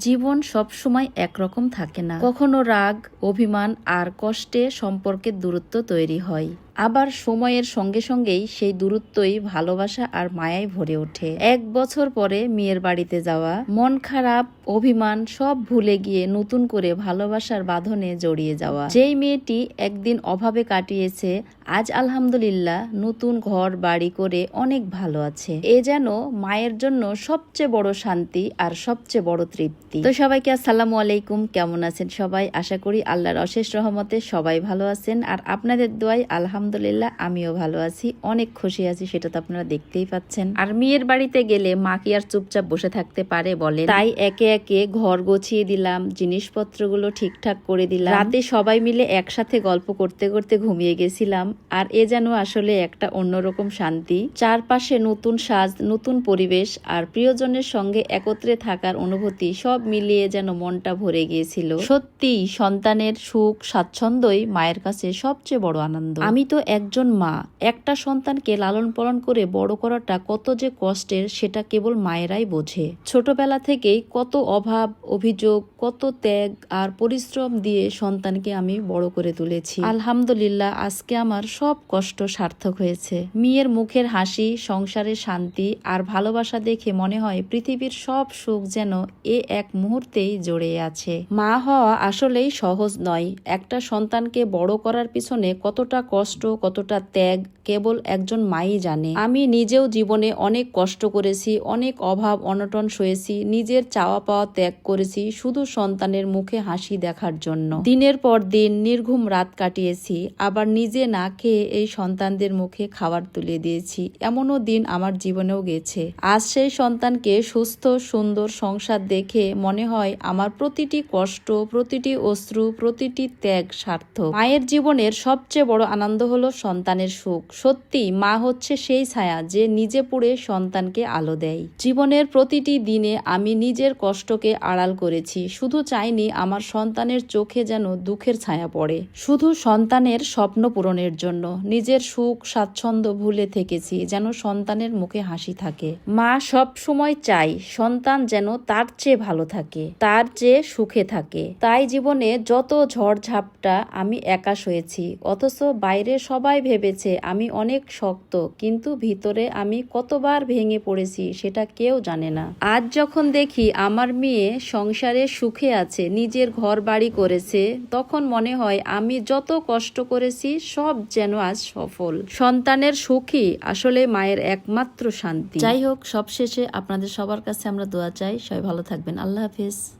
জীবন সবসময় একরকম থাকে না। কখনো রাগ অভিমান আর কষ্টে সম্পর্কের দূরত্ব তৈরি হয়। আবার সময়ের সঙ্গে সঙ্গেই সেই দূরত্বই ভালোবাসা আর মায়ায় ভরে ওঠে। এক বছর পরে মেয়ের বাড়িতে যাওয়া, মন খারাপ, অভিমান সব ভুলে গিয়ে নতুন করে ভালোবাসার বাঁধনে জড়িয়ে যাওয়া। যেই মেয়েটি একদিন অভাবে কাটিয়েছে, আজ আলহামদুলিল্লাহ নতুন ঘর, বাড়ি করে অনেক ভালো আছে। এ যেন মায়ের জন্য সবচেয়ে বড় শান্তি আর সবচেয়ে বড় তৃপ্তি। তো সবাইকে আসসালামু আলাইকুম, কেমন আছেন সবাই? আশা করি আল্লাহর অশেষ রহমতে সবাই ভালো আছেন। আর আপনাদের দোয়াই আলহামদুলিল্লাহ আমিও ভালো আছি। অনেক খুশি আছি সেটা তো আপনারা দেখতেই পাচ্ছেন। আর মেয়ের বাড়িতে গেলে মা কি আর চুপচাপ বসে থাকতে পারে বলে তাই একে একে ঘর গোছিয়ে দিলাম জিনিসপত্রগুলো ঠিকঠাক করে দিলাম। রাতে সবাই মিলে একসাথে গল্প করতে করতে ঘুমিয়ে গেছিলাম আর এ যেন আসলে একটা অন্যরকম শান্তি। চারপাশে নতুন সাজ নতুন পরিবেশ আর প্রিয়জনের সঙ্গে একত্রে থাকার অনুভূতি সব মিলিয়ে যেন মনটা ভরে গিয়েছিল। সত্যি সন্তানের সুখ স্বাচ্ছন্দ্যই মায়ের কাছে সবচেয়ে বড় আনন্দ। আমি তো একজন মা। একটা সন্তানকে লালন পালন করে বড় করাটা কত যে কষ্টের, সেটা কেবল মায়েরাই বোঝে। ছোটবেলা থেকেই কত অভাব, অভিযোগ, কত ত্যাগ আর পরিশ্রম দিয়ে সন্তানকে আমি বড় করে তুলেছি। আলহামদুলিল্লাহ, আজকে আমার সব কষ্ট সার্থক হয়েছে। মেয়ের মুখের হাসি, সংসারের শান্তি আর ভালোবাসা দেখে মনে হয় পৃথিবীর সব সুখ যেন এ এক মুহূর্তেই জড়ে আছে। মা হওয়া আসলেই সহজ নয়। একটা সন্তানকে বড় করার পিছনে কতটা কষ্ট কতটা ত্যাগ কেবল একজন মাই জানে। আমি নিজেও জীবনে অনেক কষ্ট করেছি, অনেক অভাব অনটন সয়েছি, নিজের চাওয়া পাওয়া ত্যাগ করেছি, শুধু সন্তানের মুখে হাসি দেখার জন্য। দিনের পর দিন নির্ঘুম রাত কাটিয়েছি, আবার নিজে না খেয়ে এই সন্তানদের মুখে খাবার তুলে দিয়েছি। এমনও দিন আমার জীবনেও গেছে। আজ সেই সন্তানকে সুস্থ, সুন্দর সংসার দেখে মনে হয় আমার প্রতিটি কষ্ট, প্রতিটি অশ্রু, প্রতিটি ত্যাগ সার্থক। মায়ের জীবনের সবচেয়ে বড় আনন্দ হলো সন্তানের সুখ। সত্যি মা হচ্ছে সেই ছায়া যে নিজে পুড়ে সন্তানকে আলো দেয়। জীবনের প্রতিটি দিনে আমি নিজের কষ্টকে আড়াল করেছি। শুধু চাইনি আমার সন্তানের চোখে যেন দুঃখের ছায়া পড়ে। শুধু সন্তানের স্বপ্ন পূরণের জন্য নিজের সুখ, স্বাচ্ছন্দ্য ভুলে থেকেছি যেন সন্তানের মুখে হাসি থাকে। মা সব সময় চাই সন্তান যেন তার চেয়ে ভালো থাকে, তার চেয়ে সুখে থাকে। তাই জীবনে যত ঝড়ঝাপটা আমি একা সয়েছি, অথচ বাইরে সবাই ভেবেছে, আমি অনেক শক্ত, কিন্তু ভিতরে আমি কতবার ভেঙে পড়েছি সেটা কেউ জানে না। আজ যখন দেখি আমার মেয়ে সংসারে সুখে আছে, নিজের ঘর বাড়ি করেছে, তখন মনে হয় আমি যত কষ্ট করেছি সব যেন আজ সফল। সন্তানের সুখই আসলে মায়ের একমাত্র শান্তি। যাই হোক, সবশেষে আপনাদের সবার কাছে আমরা দোয়া চাই। সবাই ভালো থাকবেন। আল্লাহ হাফিজ।